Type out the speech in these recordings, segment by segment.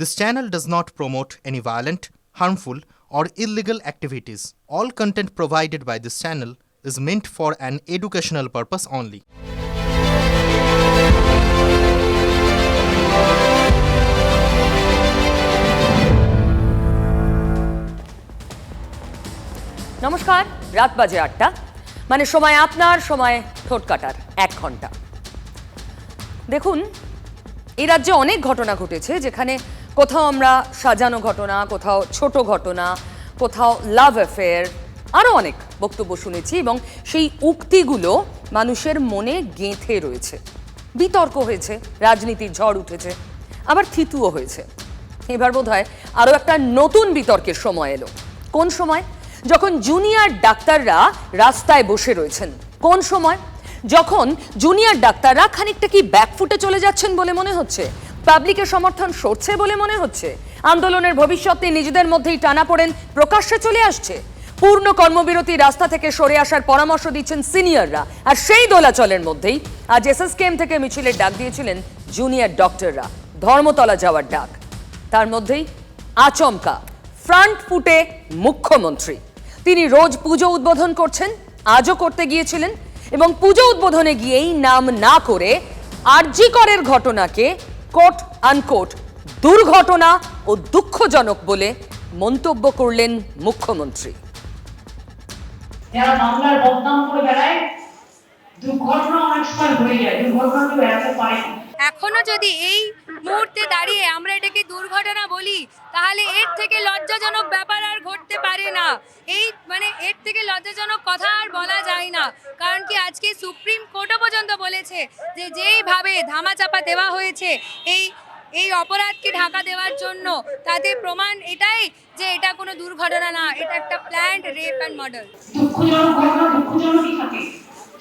This channel does not promote any violent, harmful, or illegal activities. All content provided by this channel is meant for an educational purpose only. নমস্কার রাত বাজে আটটা মানে সময় আপনার সময় ঠোঁট কাটার এক ঘণ্টা দেখুন এই রাজ্যে অনেক ঘটনা ঘটেছে যেখানে কোথাও আমরা সাজানো ঘটনা, কোথাও ছোট ঘটনা, কোথাও লাভ অ্যাফেয়ার আরও অনেক বক্তব্য শুনেছি এবং সেই উক্তিগুলো মানুষের মনে গেঁথে রয়েছে। বিতর্ক হয়েছে, রাজনীতির ঝড় উঠেছে, আবার থিতুও হয়েছে। এবার বোধ হয় আরও একটা নতুন বিতর্কের সময় এলো। কোন সময়? যখন জুনিয়র ডাক্তাররা রাস্তায় বসে রয়েছেন। কোন সময়? যখন জুনিয়র ডাক্তাররা খানিকটা কি ব্যাকফুটে চলে যাচ্ছেন বলে মনে হচ্ছে? পাবলিকের সমর্থন সরছে বলে মনে হচ্ছে। আন্দোলনের ভবিষ্যৎ নিয়ে নিজেদের মধ্যেই টানাপোড়েন প্রকাশ্যে চলে আসছে। পূর্ণ কর্মবিরতি রাস্তা থেকে সরে আসার পরামর্শ দিচ্ছেন সিনিয়ররা। আর সেই দোলাচলের মধ্যেই আজ এসএসকেএম থেকে মিছিলের ডাক দিয়েছিলেন জুনিয়র ডক্টররা। ধর্মতলা যাওয়ার ডাক। তার মধ্যেই আচমকা। ফ্রন্ট ফুটে মুখ্যমন্ত্রী। তিনি রোজ পুজো উদ্বোধন করছেন, আজও করতে গিয়েছিলেন এবং পুজো উদ্বোধনে গিয়েই নাম না করে আরজিকরের ঘটনাকে কোট আনকোট দুর্ঘটনা ও দুঃখজনক বলে মন্তব্য করলেন মুখ্যমন্ত্রী দুর্ঘটনা অনেক সময় হয়ে যায়, দুর্ঘটনা এড়াতে পারে। এখনও যদি এই মুহূর্তে দাঁড়িয়ে আমরা এটাকে দুর্ঘটনা বলি, তাহলে এর থেকে লজ্জাজনক ব্যাপার আর ঘটতে পারে না। এই মানে এর থেকে লজ্জাজনক কথা আর বলা যায় না। কারণ কি আজকে সুপ্রিম কোর্টও পর্যন্ত বলেছে যে যেইভাবে ধামাচাপা দেওয়া হয়েছে, এই এই অপরাধকে ঢাকা দেওয়ার জন্য, তাতে প্রমাণ এটাই যে এটা কোনো দুর্ঘটনা না, এটা একটা প্ল্যান্ড রেপ অ্যান্ড মার্ডার দুঃখজনক ঘটনা দুঃখজনকই থাকে,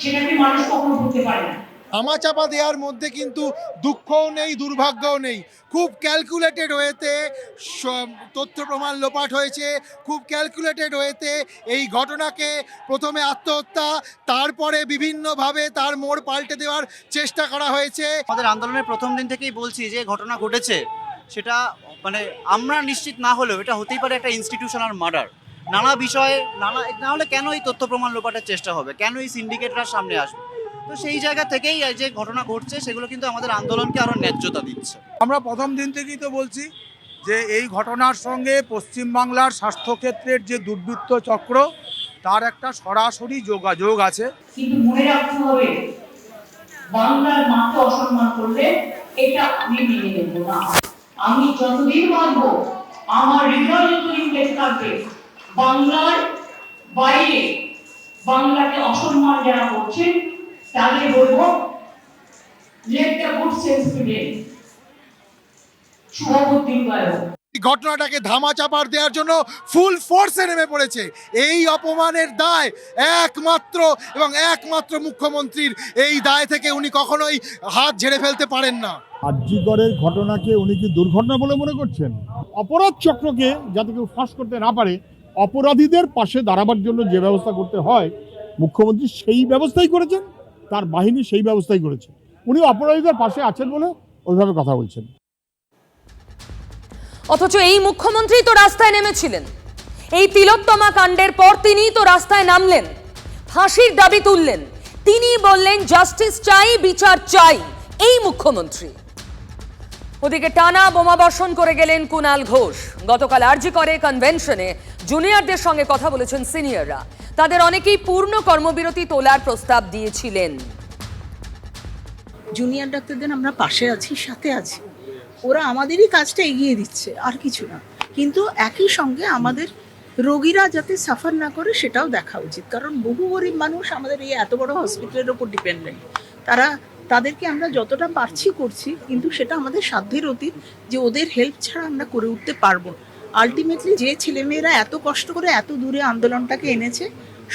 সেটাকে মানুষ কখনো ভুলতে পারে না। ধামাচাপা দেওয়ার মধ্যে কিন্তু দুঃখও নেই, দুর্ভাগ্যও নেই। খুব ক্যালকুলেটেড হয়েতে তথ্য প্রমাণ লোপাট হয়েছে। খুব ক্যালকুলেটেড হয়েতে এই ঘটনাকে প্রথমে আত্মহত্যা, তারপরে বিভিন্নভাবে তার মোড় পাল্টে দেওয়ার চেষ্টা করা হয়েছে। আমাদের আন্দোলনের প্রথম দিন থেকেই বলছি যে ঘটনা ঘটেছে, সেটা মানে আমরা নিশ্চিত না হলেও এটা হতেই পারে একটা ইনস্টিটিউশনাল মার্ডার নানা বিষয়ে, নানা, না হলে কেন এই তথ্য প্রমাণ লোপাটের চেষ্টা হবে? কেন এই সিন্ডিকেটরা সামনে আসবে? তো সেই জায়গা থেকেই এই যে ঘটনা ঘটছে সেগুলো কিন্তু আমাদের আন্দোলনকে আরও ন্যায্যতা দিচ্ছে। আমরা প্রথম দিন থেকেই তো বলছি যে এই ঘটনার সঙ্গে পশ্চিমবাংলার স্বাস্থ্যক্ষেত্রের যে দুর্বৃত্ত চক্র তার একটা সরাসরি যোগাযোগ আছে। কিন্তু মনে রাখতে হবে বাংলার মাকে অসম্মান করলে এটা আমি মেনে নেব না। আমি যতদিন বাঁচব আমার হৃদয় যতদিন বেঁচে থাকবে বাংলার বাইরে বাংলাকে অসম্মান যারা করছেন তাদের বলব লেট দ্য গুড সেন্স গায়ক এই ঘটনাটাকে ধামাচাপার দেওয়ার জন্য ফুল ফোর্সে নেমে পড়েছে। এই অপমানের দায় একমাত্র এবং একমাত্র মুখ্যমন্ত্রীর। এই দায় থেকে উনি কখনোই হাত ঝেড়ে ফেলতে পারেন না। আর্যিকরের ঘটনাকে উনি কি দুর্ঘটনা বলে মনে করছেন? অপরাধ চক্রকে যাতে কেউ ফাঁস করতে না পারে অপরাধীদের পাশে দাঁড়াবার জন্য যে ব্যবস্থা করতে হয় মুখ্যমন্ত্রী সেই ব্যবস্থাই করেছেন। তার বাহিনী সেই ব্যবস্থাই করেছে। উনি অপরাধীদের পাশে আছেন বলে ওইভাবে কথা বলছেন। অথচ এই মুখ্যমন্ত্রী তো রাস্তায় নেমেছিলেন। এই তিলোত্তমা কাণ্ডের পর তিনিই তো রাস্তায় নামলেন। ফাঁসির দাবি তুললেন। তিনি বললেন, জাস্টিস চাই, বিচার চাই। এই মুখ্যমন্ত্রী। ওদিকে টানা বোমা বর্ষণ করে গেলেন কুনাল ঘোষ। গতকাল আরজি করে কনভেনশনে। জুনিয়রদের সঙ্গে কথা বলেছেন সিনিয়ররা। তাদের অনেকেই পূর্ণ কর্মবিরতি তোলার প্রস্তাব দিয়েছিলেন। জুনিয়র ডাক্তারদের আমরা পাশে আছি, সাথে আছি। ওরা আমাদেরই কাজটা এগিয়ে দিচ্ছে, আর কিছু না। কিন্তু একই সঙ্গে আমাদের রোগীরা যাতে সাফার না করে সেটাও দেখা উচিত। কারণ বহু গরিব মানুষ আমাদের এই এত বড় হসপিটালের ওপর ডিপেন্ডেন্ট। তারা, তাদেরকে আমরা যতটা পারছি করছি, কিন্তু সেটা আমাদের সাধ্যের অতীত যে ওদের হেল্প ছাড়া আমরা করে উঠতে পারব আলটিমেটলি যে ছেলেমেয়েরা এত কষ্ট করে এত দূরে আন্দোলনটাকে এনেছে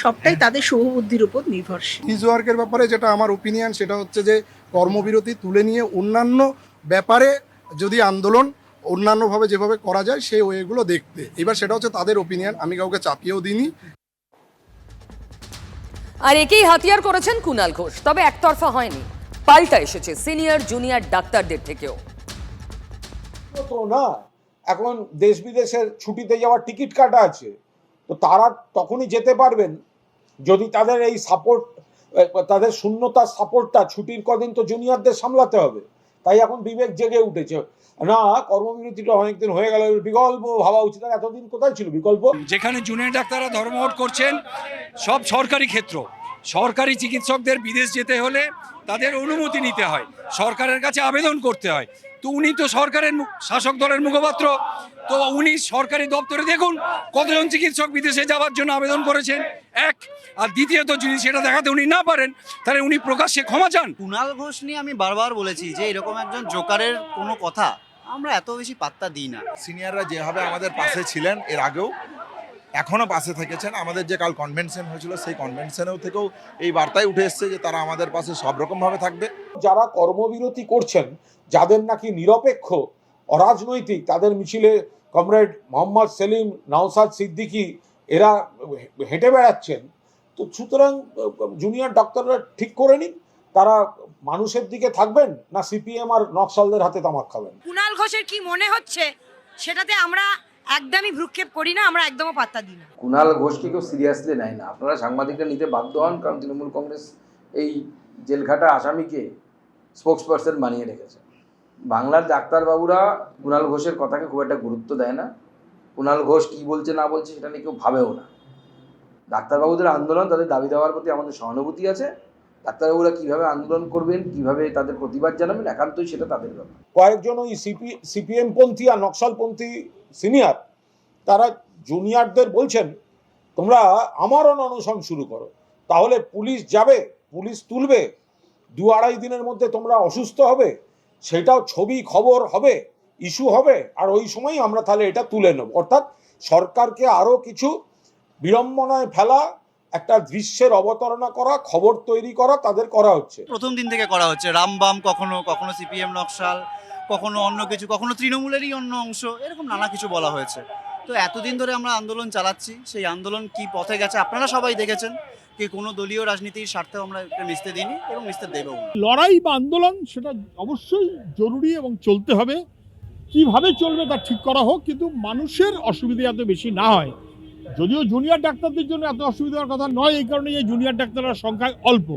সবটাই তাদের শুভবুদ্ধির উপর নির্ভরশীল। ফিজ ওয়ার্কের ব্যাপারে যেটা আমার ওপিনিয়ন সেটা হচ্ছে যে কর্মবিরতি তুলে নিয়ে অন্যান্য ব্যাপারে যদি আন্দোলন অন্যান্যভাবে যেভাবে করা যায় সেই ওয়েগুলো দেখতে। এবার সেটা হচ্ছে তাদের ওপিনিয়ন আমি কাউকে চাপিয়েও দিইনি। আর একেই হাতিয়ার করেছেন কুনাল ঘোষ তবে একতরফা হয়নি। পাল্টা এসেছে সিনিয়র জুনিয়র ডাক্তারদের থেকেও। তো না এখন দেশ বিদেশের ছুটিতে যাওয়ার টিকিট কাটা আছে, তো তারা তখনই যেতে পারবেন। যদি তাদের এই সাপোর্ট তাদের শূন্যতার সাপোর্টটা ছুটির কদিন তো জুনিয়রদের সামলাতে হবে। তাই এখন বিবেক জেগে উঠেছে। না, কর্মবিরতিটা অনেকদিন হয়ে গেল বিকল্প ভাবা উচিত। আর এতদিন কোথায় ছিল বিকল্প? যেখানে জুনিয়র ডাক্তাররা ধর্মঘট করছেন, সব সরকারি ক্ষেত্র। সরকারি চিকিৎসকদের বিদেশ যেতে হলে তাদের অনুমতি নিতে হয়। সরকারের কাছে আবেদন করতে হয়। তো উনি তো সরকারের শাসক দলের মুখপাত্র। তো উনি সরকারি দপ্তরে দেখুন কতজন চিকিৎসক বিদেশে যাওয়ার জন্য আবেদন করেছেন। এক আর দ্বিতীয়ত যদি সেটা দেখাতে উনি না পারেন তাহলে উনি প্রকাশ্যে ক্ষমা চান। কুণাল ঘোষ নিয়ে আমি বারবার বলেছি যে এরকম একজন জোকারের কোনো কথা আমরা এত বেশি পাত্তা দিই না। সিনিয়ররা যেভাবে আমাদের পাশে ছিলেন এর আগেও এখনও পাশে থেকেছেন। আমাদের যে কাল কনভেনশন হয়েছিল সেই কনভেনশনেও থেকেও এই বার্তায় উঠে এসছে যে তারা আমাদের পাশে সব রকমভাবে থাকবে। যারা কর্মবিরতি করছেন যাদের নাকি নিরপেক্ষ অরাজনৈতিক তাদের মিছিলে কমরেড মোহাম্মদ সেলিম নওসাদ সিদ্দিকী এরা হেঁটে বেড়াচ্ছেন তো সুতরাং জুনিয়র ডক্টররা ঠিক করে নিন তারা মানুষের দিকে থাকবেন না সিপিএম আর নকশালদের হাতে তামাক খাবেন? কুণাল ঘোষের কি মনে হচ্ছে? সেটাতে আমরা একদমই ভ্রুক্ষেপ করি না, আমরা একদমও পাত্তা দিই না। কুণাল ঘোষকে কেউ সিরিয়াসলি নেয় না। আপনারা সাংবাদিকরা নিতে বাধ্য হন, কারণ তৃণমূল কংগ্রেস এই জেলখাটা আসামিকে স্পোক্স পার্সন বানিয়ে রেখেছে। বাংলার ডাক্তারবাবুরা কুণাল ঘোষের কথাকে খুব একটা গুরুত্ব দেয় না। কুণাল ঘোষ কী বলছে, না বলছে, সেটা নিয়ে কেউ ভাবেও না। ডাক্তারবাবুদের আন্দোলন, তাদের দাবি দেওয়ার প্রতি আমাদের সহানুভূতি আছে। ডাক্তারবাবুরা কীভাবে আন্দোলন করবেন, কীভাবে তাদের প্রতিবাদ জানাবেন, একান্তই সেটা তাদের ব্যাপার। কয়েকজন ওই সিপি সিপিএম পন্থী আর নকশালপন্থী সিনিয়র তারা জুনিয়রদের বলছেন, তোমরা আমারও অনশন শুরু করো। তাহলে পুলিশ যাবে, পুলিশ তুলবে, দু আড়াই দিনের মধ্যে তোমরা অসুস্থ হবে, সেটাও ছবি খবর হবে ইস্যু হবে, আর ওই সময় আমরা তাহলে এটা তুলে নেব। অর্থাৎ সরকারকে আরও কিছু বিড়ম্বনায় ফেলা একটা দৃশ্যের অবতারণা করা খবর তৈরি করা তাদের করা হচ্ছে। প্রথম দিন থেকে করা হচ্ছে। রামবাম কখনো কখনো সিপিএম নকশাল কখনো অন্য কিছু কখনো তৃণমূলেরই অন্য অংশ এরকম নানা কিছু বলা হয়েছে। তো এতদিন ধরে আমরা আন্দোলন চালাচ্ছি সেই আন্দোলন কি পথে গেছে আপনারা সবাই দেখেছেন কি কোনো দলীয় রাজনীতির স্বার্থেও আমরা এটা মিশতে দিইনি এবং মিশতে দেবও না। লড়াই বা আন্দোলন সেটা অবশ্যই জরুরি এবং চলতে হবে। কীভাবে চলবে তা ঠিক করা হোক কিন্তু মানুষের অসুবিধা এত বেশি না হয়। যদিও জুনিয়র ডাক্তারদের জন্য এত অসুবিধার কথা নয়, এই কারণে এই জুনিয়র ডাক্তাররা সংখ্যায় অল্প।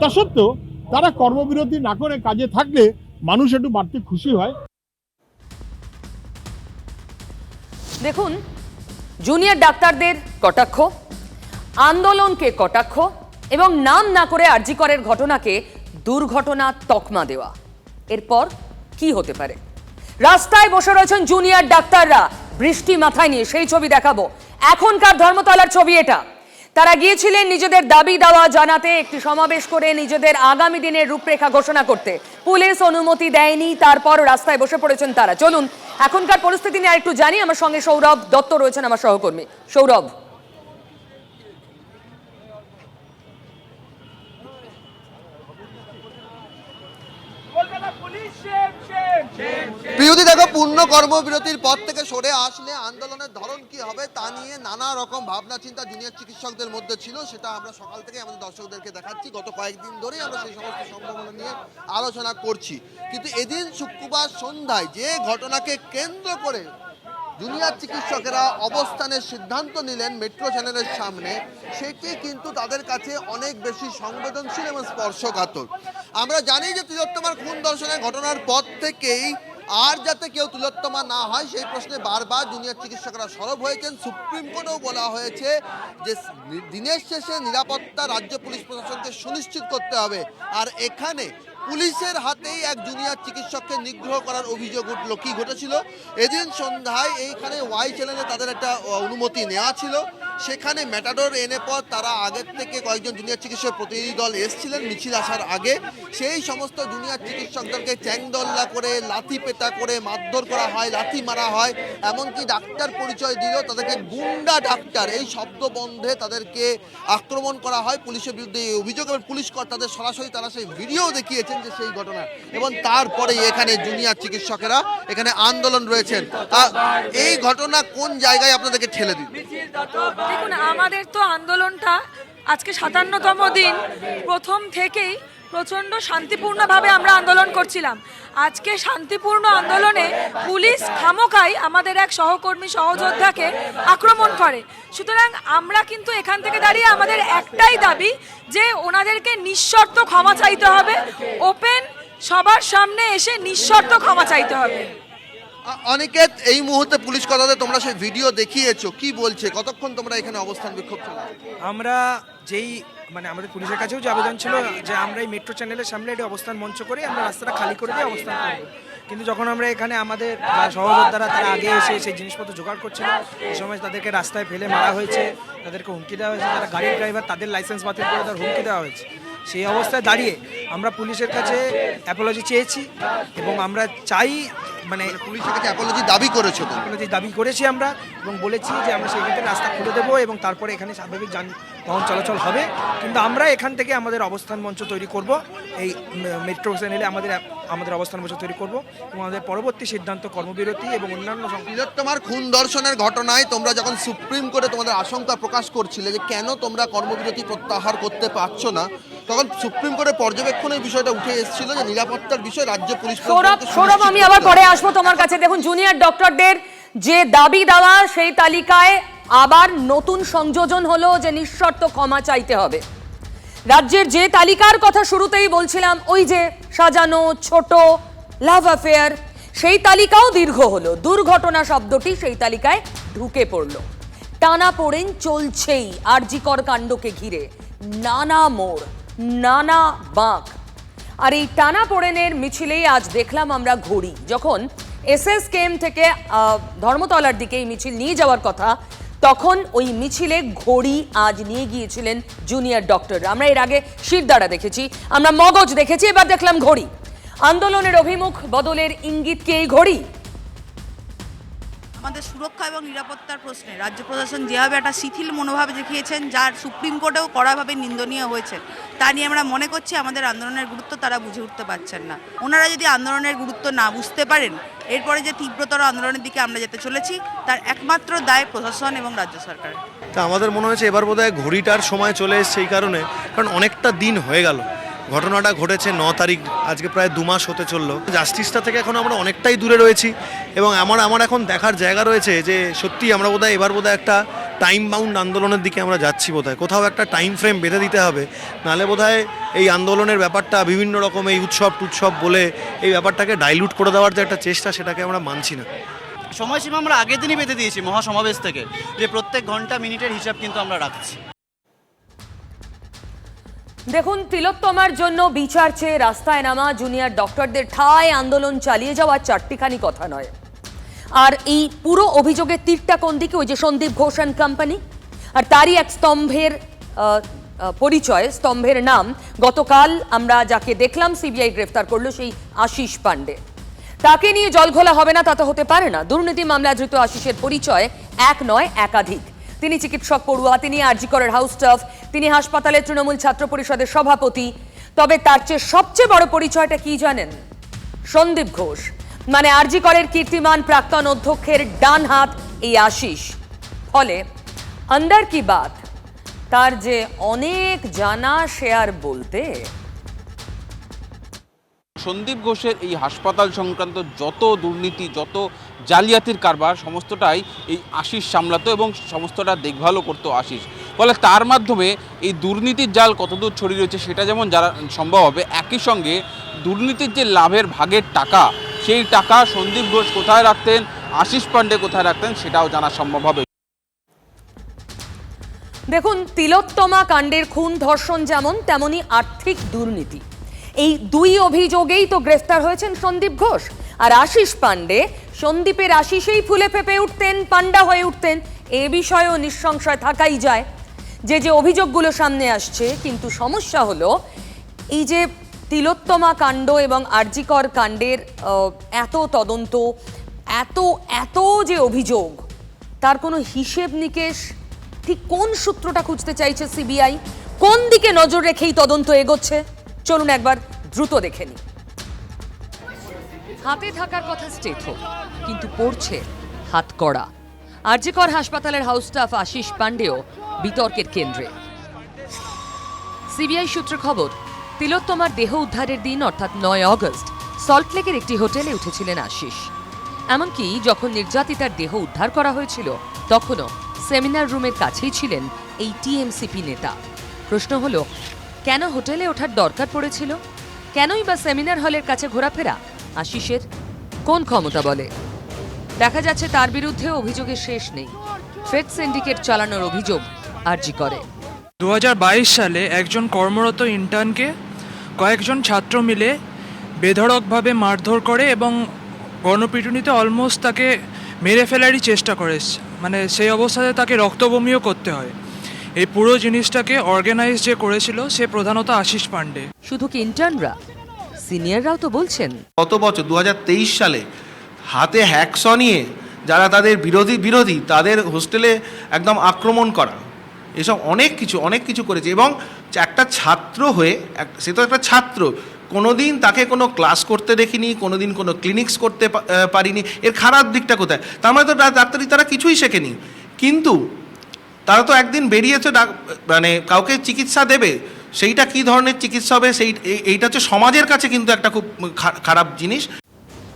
তা সত্ত্বেও তারা কর্মবিরতি না করে কাজে থাকলে মানুষ একটু বাড়তি খুশি হয়। দেখুন জুনিয়র ডাক্তারদের কটাক্ষ, আন্দোলনকে কটাক্ষ এবং নাম না করে আরজিকরের ঘটনাকে দুর্ঘটনা তকমা দেওয়া। এরপর কি হতে পারে? রাস্তায় বসে রয়েছেন জুনিয়র ডাক্তাররা। বৃষ্টি মাথায় নিয়ে সেই ছবি দেখাবো। এখনকার ধর্মতলার ছবি এটা। তারা গিয়েছিলেন নিজেদের দাবি দাওয়া জানাতে, একটি সমাবেশ করে নিজেদের আগামী দিনের রূপরেখা ঘোষণা করতে। পুলিশ অনুমতি দেয়নি, তারপর রাস্তায় বসে পড়েছেন তারা। চলুন, এখনকার পরিস্থিতি নিয়ে আরেকটু জানি। আমার সঙ্গে সৌরভ দত্ত রয়েছেন, আমার সহকর্মী। সৌরভ। প্রিয়তি দেখো, পূর্ণ কর্মবিরতির পর থেকে সরে আসলে আন্দোলনের ধরন কি হবে তা নিয়ে নানা রকম ভাবনা, চিন্তা জুনিয়র চিকিৎসকদের মধ্যে ছিল। সেটা আমরা সকাল থেকে আমাদের দর্শকদেরকে দেখাচ্ছি। গত কয়েকদিন ধরেই আমরা সেই সমস্ত সম্ভাবনা নিয়ে আলোচনা করছি। কিন্তু এদিন শুক্রবার সন্ধ্যায় যে ঘটনাকে কেন্দ্র করে জুনিয়র চিকিৎসকেরা অবস্থানের সিদ্ধান্ত নিলেন মেট্রো চ্যানেলের সামনে। সেটি কিন্তু তাদের কাছে অনেক বেশি সংবেদনশীল এবং স্পর্শকাতর। আমরা জানি যে তিলোত্তমার খুন দর্শনের ঘটনার পর থেকেই আর যাতে কেউ তিলোত্তমা না হয়, সেই প্রশ্নে বারবার জুনিয়র চিকিৎসকরা সরব হয়েছেন। সুপ্রিম কোর্টেও বলা হয়েছে যে দিনের শেষে নিরাপত্তা রাজ্য পুলিশ প্রশাসনকে সুনিশ্চিত করতে হবে। আর এখানে পুলিশের হাতেই এক জুনিয়র চিকিৎসককে নিগ্রহ করার অভিযোগ উঠল। কি ঘটেছিল? এদিন সন্ধ্যায় এইখানে ওয়াই চ্যানেলে তাদের একটা অনুমতি নেওয়া ছিল। সেখানে ম্যাটাডোর এনে পর তারা আগের থেকে কয়েকজন জুনিয়র চিকিৎসক প্রতিনিধি দল এসেছিলেন মিছিল আসার আগে। সেই সমস্ত জুনিয়র চিকিৎসকদেরকে চ্যাংদল্লা করে, লাথি পেটা করে, মারধর করা হয়, লাথি মারা হয়। এমনকি ডাক্তার পরিচয় দিল তাদেরকে গুন্ডা ডাক্তার এই শব্দ বন্ধে তাদেরকে আক্রমণ করা হয় পুলিশের বিরুদ্ধে এই অভিযোগ। এবং পুলিশ কর তাদের সরাসরি তারা সেই ভিডিও দেখিয়েছেন যে সেই ঘটনা। এবং তারপরে এখানে জুনিয়র চিকিৎসকেরা এখানে আন্দোলন রয়েছেন। এই ঘটনা কোন জায়গায় আপনাদেরকে ঠেলে দিন দেখুন, আমাদের তো আন্দোলনটা আজকে সাতান্নতম দিন। প্রথম থেকেই প্রচণ্ড শান্তিপূর্ণভাবে আমরা আন্দোলন করছিলাম। আজকে শান্তিপূর্ণ আন্দোলনে পুলিশ খামোকাই আমাদের এক সহকর্মী সহযোদ্ধাকে আক্রমণ করে। সুতরাং আমরা কিন্তু এখান থেকে দাঁড়িয়ে আমাদের একটাই দাবি যে ওনাদেরকে নিঃশর্ত ক্ষমা চাইতে হবে। ওপেন সবার সামনে এসে নিঃশর্ত ক্ষমা চাইতে হবে। অনিকেত, এই মুহূর্তে পুলিশ কথাতে তোমরা সেই ভিডিও দেখিয়েছো। কি বলছে? কতক্ষণ তোমরা এখানে অবস্থান বিক্ষোভ আমরা যেই মানে আমাদের পুলিশের কাছেও যে আবেদন ছিল যে আমরা এই মেট্রো চ্যানেলের সামনে একটি অবস্থান মঞ্চ করে আমরা রাস্তাটা খালি করে দিয়ে অবস্থান করব। কিন্তু যখন আমরা এখানে আমাদের সহযোদ্ধারা, তারা আগে এসে সেই জিনিসপত্র জোগাড় করছিল এই সময় তাদেরকে রাস্তায় ফেলে মারা হয়েছে, তাদেরকে হুমকি দেওয়া হয়েছে তারা গাড়ির ড্রাইভার তাদের লাইসেন্স বাতিল করে তার হুমকি দেওয়া হয়েছে। সেই অবস্থায় দাঁড়িয়ে আমরা পুলিশের কাছে অ্যাপোলজি চেয়েছি এবং আমরা চাই মানে পুলিশের কাছে অ্যাপোলজি দাবি করেছ অ্যাপোলজি দাবি করেছি আমরা এবং বলেছি যে আমরা সেই ক্ষেত্রে রাস্তা খুলে দেবো এবং তারপরে এখানে স্বাভাবিক যানবাহন চলাচল হবে। কিন্তু আমরা এখান থেকে আমাদের অবস্থান মঞ্চ তৈরি করব। এই মেট্রো চ্যানেলে আমাদের আমাদের অবস্থান মঞ্চ তৈরি করব এবং আমাদের পরবর্তী সিদ্ধান্ত কর্মবিরতি এবং অন্যান্য তোমার খুন দর্শনের ঘটনায় তোমরা যখন সুপ্রিম কোর্টে তোমাদের আশঙ্কা প্রকাশ করছিলে যে কেন তোমরা কর্মবিরতি প্রত্যাহার করতে পারছ না তখন সুপ্রিম কোর্টের পর্যবেক্ষণে বিষয়টা উঠে এসেছিল যে নিরাপত্তার বিষয় রাজ্য পুলিশ সৌরভ সৌরভ আমি আবার পরে আসব তোমার কাছে। দেখুন জুনিয়র ডক্টরদের যে দাবি দেওয়া সেই তালিকায় আবার নতুন সংযোজন হলো যে নিঃশর্ত ক্ষমা চাইতে হবে। রাজ্যের যে তালিকার কথা শুরুতেই বলছিলাম ওই যে সাজানো ছোট লাভ অ্যাফেয়ার সেই তালিকাও দীর্ঘ হলো। দুর্ঘটনা শব্দটি সেই তালিকায় ঢুকে পড়ল। টানা পড়েন চলছেই আরজিকর কাণ্ডকে ঘিরে। নানা মোড়। নানা বাঁক। আর এই টানা পোড়েনের মিছিলেই আজ দেখলাম আমরা ঘড়ি। যখন এস এস কেম থেকে ধর্মতলার দিকে এই মিছিল নিয়ে যাওয়ার কথা, তখন ওই মিছিলে ঘড়ি আজ নিয়ে গিয়েছিলেন জুনিয়র ডক্টর। আমরা এর আগে শিরদাঁড়া দেখেছি, আমরা মগজ দেখেছি, এবার দেখলাম ঘড়ি। আন্দোলনের অভিমুখ বদলের ইঙ্গিত কি এই ঘড়ি? আমাদের সুরক্ষা এবং নিরাপত্তার প্রশ্নে রাজ্য প্রশাসন যেভাবে একটা শিথিল মনোভাব দেখিয়েছেন, যার সুপ্রিম কোর্টেও কড়াভাবে নিন্দনীয় হয়েছে, তা নিয়ে আমরা মনে করছি আমাদের আন্দোলনের গুরুত্ব তারা বুঝে উঠতে পারছেন না। ওনারা যদি আন্দোলনের গুরুত্ব না বুঝতে পারেন, এরপরে যে তীব্রতর আন্দোলনের দিকে আমরা যেতে চলেছি, তার একমাত্র দায় প্রশাসন এবং রাজ্য সরকার তা আমাদের মনে হয়েছে এবার বোধহয় ঘড়িটার সময় চলে এসছে এই কারণে, কারণ অনেকটা দিন হয়ে গেল। ঘটনাটা ঘটেছে ন তারিখ, আজকে প্রায় দু মাস হতে চলল। জাস্টিসটা থেকে এখন আমরা অনেকটাই দূরে রয়েছি এবং আমার আমার এখন দেখার জায়গা রয়েছে যে সত্যি আমরা বোধহয় এবার বোধহয় একটা টাইম বাউন্ড আন্দোলনের দিকে আমরা যাচ্ছি বোধহয়। কোথাও একটা টাইম ফ্রেম বেঁধে দিতে হবে, নাহলে বোধহয় এই আন্দোলনের ব্যাপারটা বিভিন্ন রকম এই উৎসব টুৎসব বলে এই ব্যাপারটাকে ডাইলুট করে দেওয়ার যে একটা চেষ্টা সেটাকে আমরা মানছি না। সময়সীমা আমরা আগের দিনই বেঁধে দিয়েছি মহাসমাবেশ থেকে, যে প্রত্যেক ঘণ্টা মিনিটের হিসাব কিন্তু আমরা রাখছি। দেখুন তিলোত্তমার জন্য বিচার চেয়ে রাস্তায় নামা জুনিয়র ডক্টরদের ঠায় আন্দোলন চালিয়ে যাওয়ার চারটিখানি কথা নয়। আর এই পুরো অভিযোগের তীরটা কোন দিকে? ওই যে সন্দীপ ঘোষ অ্যান্ড কোম্পানি আর তারই এক স্তম্ভের পরিচয়, স্তম্ভের নাম গতকাল আমরা যাকে দেখলাম, সিবিআই গ্রেফতার করল সেই আশিস পাণ্ডে। তাকে নিয়ে জলঘোলা হবে না, তা তো হতে পারে না। দুর্নীতি মামলায় ধৃত আশিসের পরিচয় এক নয়, একাধিক। তিনি চিকিৎসক পড়ুয়া, তিনি আরজিকরের হাউস স্টাফ তিনি হাসপাতালে তৃণমূল ছাত্র পরিষদের সভাপতি। তবে তার চেয়ে সবচেয়ে বড় পরিচয়টা কি জানেন? সন্দীপ ঘোষ। মানে আরজিকরের কীর্তিমান প্রাক্তন অধ্যক্ষের ডান হাত এই আশিস। ফলে আন্দার কি বাত? তার যে অনেক জানা শেয়ার বলতে? সন্দীপ ঘোষের এই হাসপাতাল সংক্রান্ত যত দুর্নীতি, যত জালিয়াতির কারবার, সমস্তটাই এই আশিস সামলাতো এবং সমস্তটা দেখভালও করতো আশিস। ফলে তার মাধ্যমে এই দুর্নীতির জাল কতদূর ছড়িয়ে রয়েছে সেটা যেমন যারা সম্ভব হবে, একই সঙ্গে দুর্নীতির যে লাভের ভাগের টাকা, সেই টাকা সন্দীপ ঘোষ কোথায় রাখতেন, আশিস পাণ্ডে কোথায় রাখতেন সেটাও জানা সম্ভব হবে। দেখুন, তিলোত্তমা কাণ্ডের খুন ধর্ষণ যেমন, তেমনি আর্থিক দুর্নীতি। এই দুই অভিযোগেই তো গ্রেফতার হয়েছেন সন্দীপ ঘোষ আর আশিস পাণ্ডে সন্দীপের আশিসেই ফুলে ফেপে উঠতেন, পাণ্ডা হয়ে উঠতেন, এ বিষয়েও নিঃসংশয় থাকাই যায়। যে যে অভিযোগগুলো সামনে আসছে, কিন্তু সমস্যা হলো, এই যে তিলোত্তমা কাণ্ড এবং আরজিকর কাণ্ডের এত তদন্ত, এত এত যে অভিযোগ, তার কোনো হিসেব নিকেশ, ঠিক কোন সূত্রটা খুঁজতে চাইছে সিবিআই? কোন দিকে নজর রেখেই তদন্ত এগোচ্ছে? চলুন একবার দ্রুত দেখে নিই। হাতে থাকার কথা স্টেথো কিন্তু পড়ছে হাত কড়া। আরজিকর হাসপাতালের হাউস স্টাফ আশিস পাণ্ডেও বিতর্কের কেন্দ্রে। সিবিআই সূত্রে খবর, তিলোত্তমার দেহ উদ্ধারের দিন, অর্থাৎ নয় অগস্ট সল্টলেকের একটি হোটেলে উঠেছিলেন আশিস। এমনকি যখন নির্যাতিতার দেহ উদ্ধার করা হয়েছিল, তখনও সেমিনার রুমের কাছেই ছিলেন এই টিএমসিপি নেতা। প্রশ্ন হলো, কেন হোটেলে ওঠার দরকার পড়েছিল? কেনই বা সেমিনার হলের কাছে ঘোরাফেরা? আশিসের কোন ক্ষমতা বলে? দেখা যাচ্ছে তার বিরুদ্ধে অভিযোগের শেষ নেই। ট্রেড সিন্ডিকেট চালানোর অভিযোগ আর্জি করে। দু হাজার বাইশ সালে একজন কর্মরত ইন্টার্নকে কয়েকজন ছাত্র মিলে বেধড়কভাবে মারধর করে এবং গণপিটুনিতে অলমোস্ট তাকে মেরে ফেলারই চেষ্টা করে। মানে সেই অবস্থাতে তাকে রক্তবমিও করতে হয়। এই পুরো জিনিসটাকে অর্গানাইজ যে করেছিল সে প্রধানত আশিস পান্ডে শুধু কি ইন্টার্নরা? সিনিয়ররাও তো বলছেন। গত বছর দু হাজার তেইশ সালে হাতে হ্যাকস নিয়ে যারা তাদের বিরোধী বিরোধী তাদের হোস্টেলে একদম আক্রমণ করা, এসব অনেক কিছু অনেক কিছু করেছে এবং একটা ছাত্র হয়ে সে তো একটা ছাত্র, কোনোদিন তাকে কোনো ক্লাস করতে দেখিনি, কোনোদিন কোনো ক্লিনিক্স করতে পারিনি, এর খারাপ দিকটা কোথায়? তার মানে তো ডাক্তারি তারা কিছুই শেখেনি। কিন্তু তারা তো একদিন বেরিয়েছে মানে কাউকে চিকিৎসা দেবে সেইটা কী ধরনের চিকিৎসা হবে? সেই এইটা হচ্ছে সমাজের কাছে কিন্তু একটা খুব খারাপ জিনিস।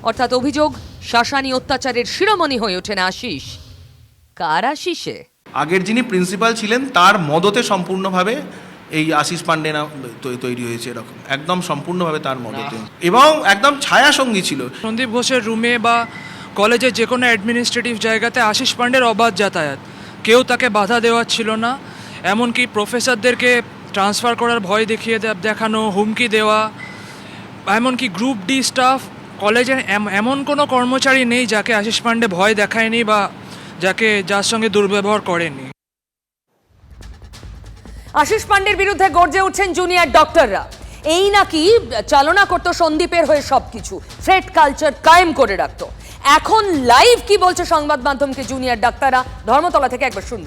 অর্থাৎ অভিযোগ শাসানি অত্যাচারের শিরোমণি হয়ে ওঠেন আশিস। কার আশিসে? আগের যিনি প্রিন্সিপাল ছিলেন তার মদতে সম্পূর্ণভাবে এই আশিস পান্ডে না তৈরি হয়েছে এরকম। একদম সম্পূর্ণভাবে তার মদতে। এবং একদম ছায়া সঙ্গী ছিল। সন্দীপ ঘোষের রুমে বা কলেজের যে কোনো অ্যাডমিনিস্ট্রেটিভ জায়গাতে আশিস পান্ডের অবাধ যাতায়াত। কেউ তাকে বাধা দেওয়া ছিল না এমনকি প্রফেসরদেরকে ট্রান্সফার করার ভয় দেখিয়ে দেখানো, হুমকি দেওয়া, এমনকি গ্রুপ ডি স্টাফ, কলেজের এমন কোনো কর্মচারী নেই যাকে আশিস পান্ডে ভয় দেখায়নি বা যাকে যার সঙ্গে দুর্ব্যবহার করেনি। আশিস পান্ডের বিরুদ্ধে গর্জে উঠছেন জুনিয়র ডক্টররা। এই নাকি চালনা করতো সন্দীপের হয়ে সবকিছু। থ্রেড কালচার কায়েম করে রাখতো। এখন লাইভ কি বলছে সংবাদ মাধ্যমকে জুনিয়র ডাক্তাররা? ধর্মতলা থেকে একবার শুনব।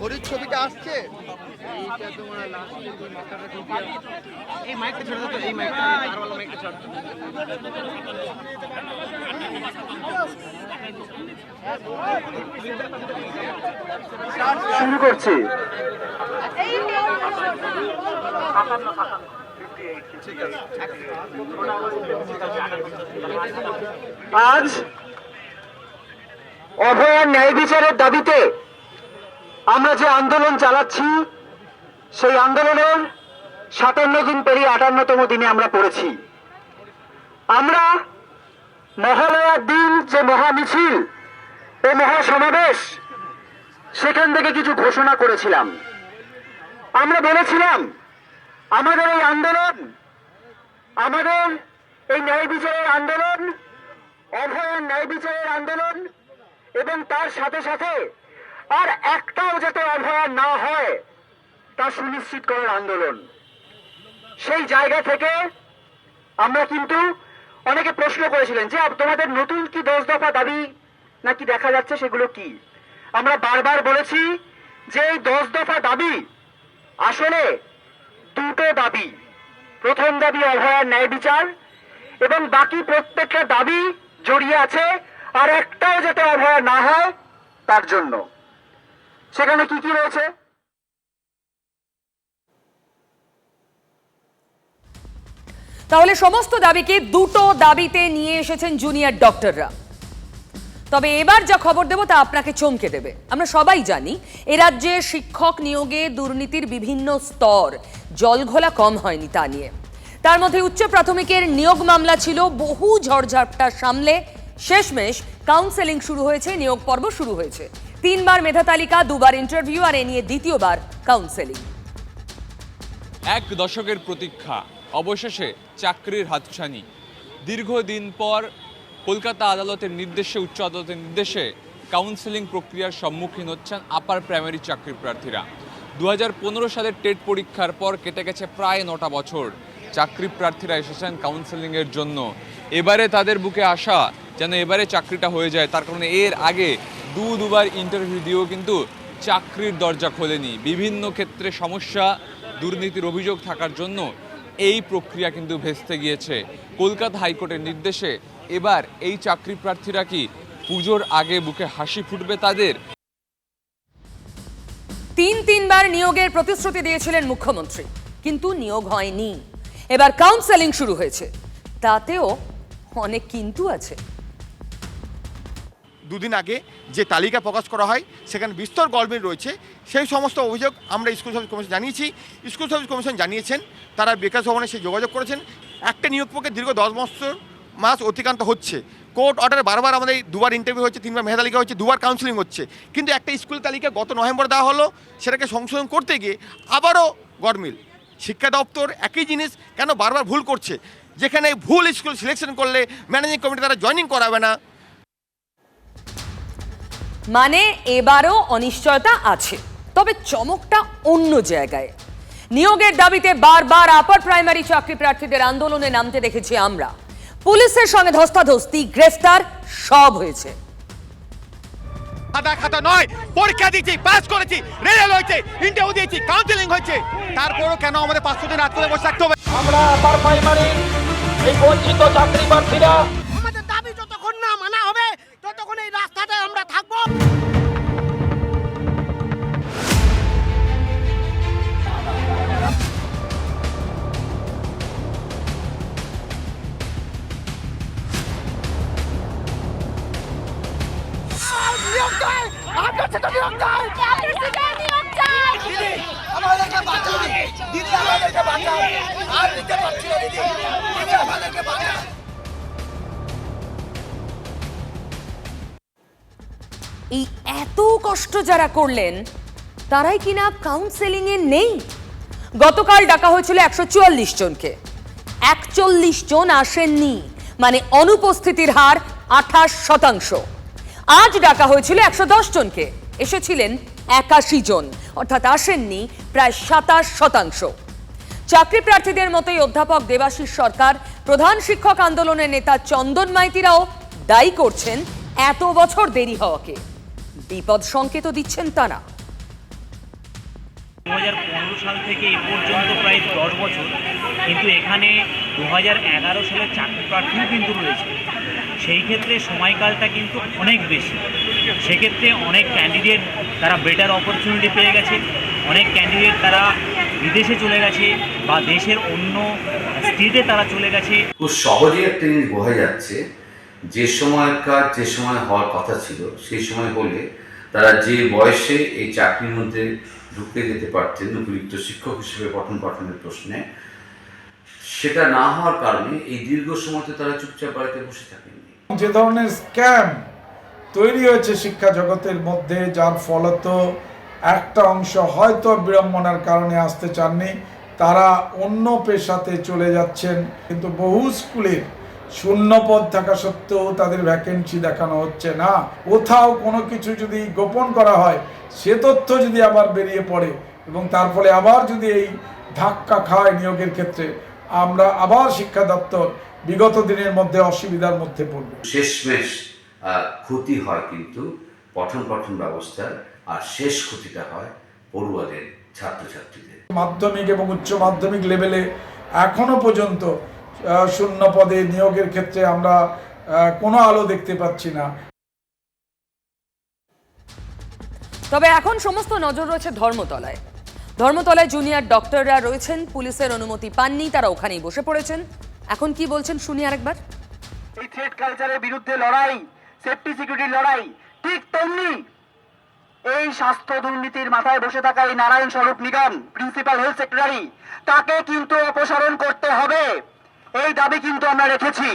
হরির ছবিটা আসছে? শুরু করছি। আজ অভয়ার ন্যায় বিচারের দাবিতে আমরা যে আন্দোলন চালাচ্ছি, সেই আন্দোলনের সাতান্ন দিন পেরিয়ে আটান্নতম দিনে আমরা পড়েছি। আমরা মহালয়ার দিন যে মহা মিছিল ও মহা সমাবেশ, সেখান থেকে কিছু ঘোষণা করেছিলাম। আমরা বলেছিলাম, আমাদের এই আন্দোলন, আমাদের এই ন্যায় বিচারের আন্দোলন, অভয়ার ন্যায় বিচারের আন্দোলন, এবং তার সাথে সাথে আর একটাও যাতে অভয়া না হয়, তা সুনিশ্চিত করার আন্দোলন। সেই জায়গা থেকে আমরা কিন্তু অনেকে প্রশ্ন করেছিলেন যে তোমাদের নতুন কি দশ দফা দাবি নাকি দেখা যাচ্ছে সেগুলো কি? আমরা বারবার বলেছি যে, এই দশ দফা দাবি আসলে দুটো দাবি। প্রথম দাবি অভয়ার ন্যায় বিচার, এবং বাকি প্রত্যেকটা দাবি জড়িয়ে আছে, আর একটাও যাতে অভয়া না হয়, তার জন্য। সেখানে কি কি রয়েছে? তাহলে সমস্ত দাবিকে দুটো দাবিতে নিয়ে এসেছেন জুনিয়র ডক্টররা তবে এবার যা খবর দেব তা আপনাকে চমকে দেবে। আমরা সবাই জানি, এ রাজ্যে শিক্ষক নিয়োগে দুর্নীতির বিভিন্ন স্তর জলঘোলা কম হয়নি তা নিয়ে। তার মধ্যে উচ্চ প্রাথমিকের নিয়োগ মামলা ছিল, বহু ঝড়ঝাপটা সামলে শেষমেশ কাউন্সেলিং শুরু হয়েছে, নিয়োগ পর্ব শুরু হয়েছে। তিনবার মেধা তালিকা, দুবার ইন্টারভিউ আর এ নিয়ে দ্বিতীয়বার কাউন্সেলিং এক দশকের প্রতীক্ষা, অবশেষে চাকরির হাতছানি। দীর্ঘদিন পর কলকাতা আদালতের নির্দেশে, উচ্চ আদালতের নির্দেশে কাউন্সেলিং প্রক্রিয়ার সম্মুখীন হচ্ছেন আপার প্রাইমারি চাকরি প্রার্থীরা। দু হাজার পনেরো সালের টেট পরীক্ষার পর কেটে গেছে প্রায় নটা বছর। চাকরি প্রার্থীরা এসেছেন কাউন্সেলিংয়ের জন্য। এবারে তাদের বুকে আসা যেন এবারে চাকরিটা হয়ে যায়। তার কারণে এর আগে দু দুবার ইন্টারভিউ দিয়েও কিন্তু চাকরির দরজা খোলেনি। বিভিন্ন ক্ষেত্রে সমস্যা, দুর্নীতির অভিযোগ থাকার জন্য এই প্রক্রিয়া কিন্তু ভেস্তে গিয়েছে। কলকাতা হাইকোর্টের নির্দেশে এবার এই চাকরি প্রার্থীরা কি পুজোর আগে বুকে হাসি ফুটবে তাদের? তিন তিনবার নিয়োগের প্রতিশ্রুতি দিয়েছিলেন মুখ্যমন্ত্রী, কিন্তু নিয়োগ হয়নি। এবার কাউন্সেলিং শুরু হয়েছে। তাতেও অনেক কিন্তু আছে। দুদিন আগে যে তালিকা প্রকাশ করা হয়, সেখানে বিস্তর গল্পের রয়েছে। সেই সমস্ত অভিযোগ আমরা স্কুল সার্ভিস কমিশন জানিয়েছি। স্কুল সার্ভিস কমিশন জানিয়েছেন, তারা বিকাশ ভবনে সে যোগাযোগ করেছেন। একটা নিয়োগ পক্ষে দীর্ঘ দশ বছর মাস অতিক্রান্ত হচ্ছে। কোর্ট অর্ডারে বারবার আমাদের দুবার ইন্টারভিউ হচ্ছে তিনবার মেধা তালিকা হচ্ছে দুবার কাউন্সিলিং হচ্ছে। কিন্তু একটা স্কুল তালিকা গত নভেম্বর দেওয়া হলো, সেটাকে সংশোধন করতে গিয়ে আবারও গরমিল শিক্ষা দপ্তর একই জিনিস কেন বারবার ভুল করছে? যেখানে ভুল স্কুল সিলেকশন করলে ম্যানেজিং কমিটি তারা জয়েনিং করাবে না। মানে এবারও অনিশ্চয়তা আছে। তবে চমকটা অন্য জায়গায়। নিয়োগের দাবিতে বারবার আপার প্রাইমারি চাকরি প্রার্থীদের আন্দোলনে নামতে দেখেছি আমরা। পুলিশের সঙ্গে ধস্তাধস্তি গ্রেফতার সব হয়েছে। খাতা খাতা নয় পরীক্ষা দিয়েছি পাস করেছি রেজাল্ট হয়েছে ইন্টারভিউ দিয়েছি কাউন্সিলিং হয়েছে। তারপরও কেন আমাদের পাঁচশো দিন রাত করে বসে থাকতে হবে? আমরা আপার প্রাইমারি এই বঞ্চিত চাকরি প্রার্থীরা ততক্ষণ এই রাস্তাটায় আমরা থাকব। আমাদেরকে বাঁচান দিদি আমাদেরকে বাঁচান আর নিতে পারছি না দিদি। আমাদেরকে বাঁচান এত কষ্ট যারা করলেন, তারাই কিনা কাউন্সেলিং এ নেই? গতকাল ডাকা হয়েছিল একশো চুয়াল্লিশ জনকে। একচল্লিশ জন আসেননি মানে অনুপস্থিতির হার আঠাশ শতাংশ। আজ ডাকা হয়েছিল একশো দশ জনকে, এসেছিলেন একাশি জন, অর্থাৎ আসেননি প্রায় সাতাশ শতাংশ। চাকরি প্রার্থীদের মতোই অধ্যাপক দেবাশিস সরকার, প্রধান শিক্ষক আন্দোলনের নেতা চন্দন মাইতিরাও দায়ী করছেন এত বছর দেরি হওয়াকে। বিপদ সংকেতও দিচ্ছেন তারা। দু হাজার পনেরো সাল থেকে এ পর্যন্ত প্রায় দশ বছর কিন্তু এখানে দু হাজার এগারো সালের চাকরি প্রার্থীও কিন্তু রয়েছে। সেই ক্ষেত্রে সময়কালটা কিন্তু অনেক বেশি। সেক্ষেত্রে অনেক ক্যান্ডিডেট তারা বেটার অপরচুনিটি পেয়ে গেছে। অনেক ক্যান্ডিডেট তারা বিদেশে চলে গেছে বা দেশের অন্য স্টেটে তারা চলে গেছে। খুব সহজে একটা জিনিস বোঝা যাচ্ছে যে সময়কার যে সময় হওয়ার কথা ছিল সেই সময় হলে তারা যে বয়সে এই চাকরির মধ্যে ঢুকে যেতে পারতেন, উপযুক্ত শিক্ষক হিসেবে পঠন পাঠনের প্রশ্নে, সেটা না হওয়ার কারণে এই দীর্ঘ সময়তে তারা চুপচাপ বাড়িতে বসে থাকেন যে ধরনের স্ক্যাম তৈরি হয়েছে শিক্ষা জগতের মধ্যে, যার ফলত একটা অংশ হয়তো বিড়ম্বনার কারণে আসতে চাননি, তারা অন্য পেশাতে চলে যাচ্ছেন, কিন্তু বহু স্কুলের শূন্য পদ থাকা সত্ত্বেও তাদের ভ্যাকেন্সি দেখানো হচ্ছে না। কোথাও কোনো কিছু যদি গোপন করা হয় সে তথ্য যদি আবার বেরিয়ে পড়ে এবং তার ফলে আবার যদি এই ধাক্কা খায় নিয়োগের ক্ষেত্রে আমরা আবার শিক্ষা দপ্তর বিগত দিনের মধ্যে অসুবিধার মধ্যে পড়বে। শেষমেশ ক্ষতি হয় কিন্তু পঠন পাঠন ব্যবস্থার আর শেষ ক্ষতিটা হয় পড়ুয়াদের ছাত্রছাত্রীদের। মাধ্যমিক এবং উচ্চ মাধ্যমিক লেভেলে এখনও পর্যন্ত শূন্য পদে নিয়োগের ক্ষেত্রে আমরা কোনো আলো দেখতে পাচ্ছি না। তবে এখন সমস্ত নজর রয়েছে ধর্মতলায়। ধর্মতলায় জুনিয়র ডক্টররা রয়েছেন পুলিশের অনুমতি পাননি তারা ওখানেই বসে পড়েছেন। এখন কি বলছেন শুনি আরেকবার। এই থ্রেড কালচারের বিরুদ্ধে লড়াই সেফটি সিকিউরিটি লড়াই ঠিক তেমনি এই স্বাস্থ্য দুর্নীতির মাথায় বসে থাকা এই নারায়ণ স্বরূপ নিগম প্রিন্সিপাল হেলথ সেক্রেটারি তাকে কিন্তু অপসারণ করতে হবে। এই দাবি কিন্তু আমরা রেখেছি।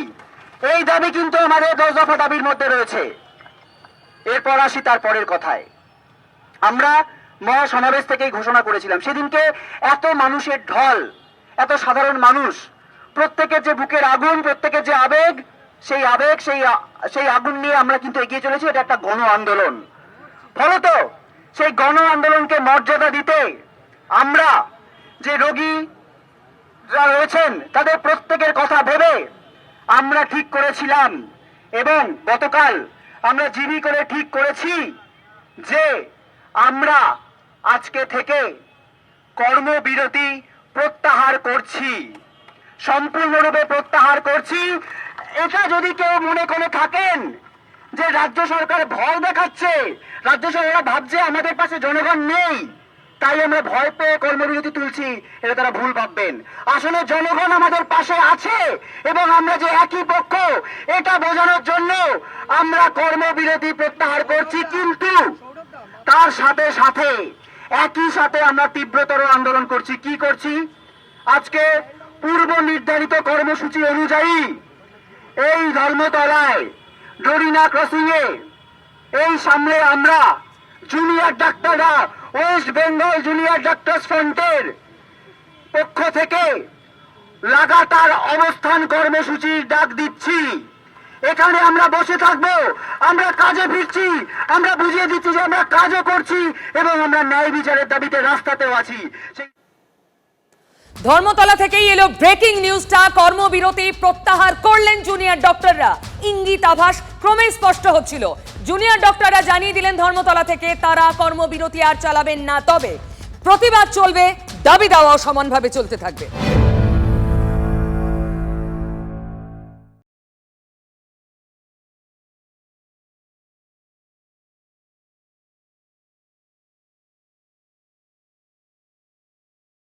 এই দাবি কিন্তু আমাদের দশ দফা দাবির মধ্যে রয়েছে। এরপর আসি তার পরের কথায়। আমরা মহাসমাবেশ থেকেই ঘোষণা করেছিলাম, সেদিনকে এত মানুষের ঢল, এত সাধারণ মানুষ, প্রত্যেকের যে বুকের আগুন, প্রত্যেকের যে আবেগ, সেই আবেগ, সেই সেই আগুন নিয়ে আমরা কিন্তু এগিয়ে চলেছি, এটা একটা গণ আন্দোলন। ফলত সেই গণ আন্দোলনকে মর্যাদা দিতে আমরা যে রোগী যারা রয়েছেন, তাদের প্রত্যেকের কথা ভেবে আমরা ঠিক করেছিলাম এবং গতকাল আমরা জিবি করে ঠিক করেছি যে আমরা আজকে থেকে কর্মবিরতি প্রত্যাহার করছি, সম্পূর্ণরূপে প্রত্যাহার করছি। এটা যদি কেউ মনে করে থাকেন যে রাজ্য সরকার ভয় দেখাচ্ছে, রাজ্য সরকার ভাবছে আমাদের পাশে জনগণ নেই। তাই আমরা ভয় পেয়ে কর্মবিরতি তুলছি, এটা তারা ভুল ভাববেন। আসলে জনগণ আমাদের পাশে আছে এবং আমরা যে একই পক্ষ, এটা বোঝানোর জন্য আমরা কর্মবিরতি প্রত্যাহার করছি কিন্তু তার সাথে সাথে, একই সাথে আমরা তীব্রতর আন্দোলন করছি। কি করছি? আজকে পূর্ব নির্ধারিত কর্মসূচি অনুযায়ী এই ধর্মতলায় ডরিনা ক্রসিং এ এই সামনে আমরা জুনিয়র ডাক্তাররা, ওয়েস্ট বেঙ্গল জুনিয়র ডাক্তার ফ্রন্টের পক্ষ থেকে লাগাতার অবস্থান কর্মসূচির ডাক দিচ্ছি। এখানে আমরা বসে থাকব, আমরা কাজে ফিরছি, আমরা বুঝিয়ে দিচ্ছি যে আমরা কাজও করছি এবং আমরা ন্যায় বিচারের দাবিতে রাস্তাতেও আছি। ধর্মতলা থেকেই এলো ব্রেকিং নিউজটা। কর্মবিরতি প্রত্যাহার করলেন জুনিয়র ডক্টররা। ইঙ্গিত আভাস ক্রমে স্পষ্ট হচ্ছিল। জুনিয়র ডক্টররা জানিয়ে দিলেন ধর্মতলা থেকে তারা কর্মবিরতি আর চালাবেন না, তবে প্রতিবাদ চলবে, দাবি দাওয়াও সমানভাবে চলতে থাকবে।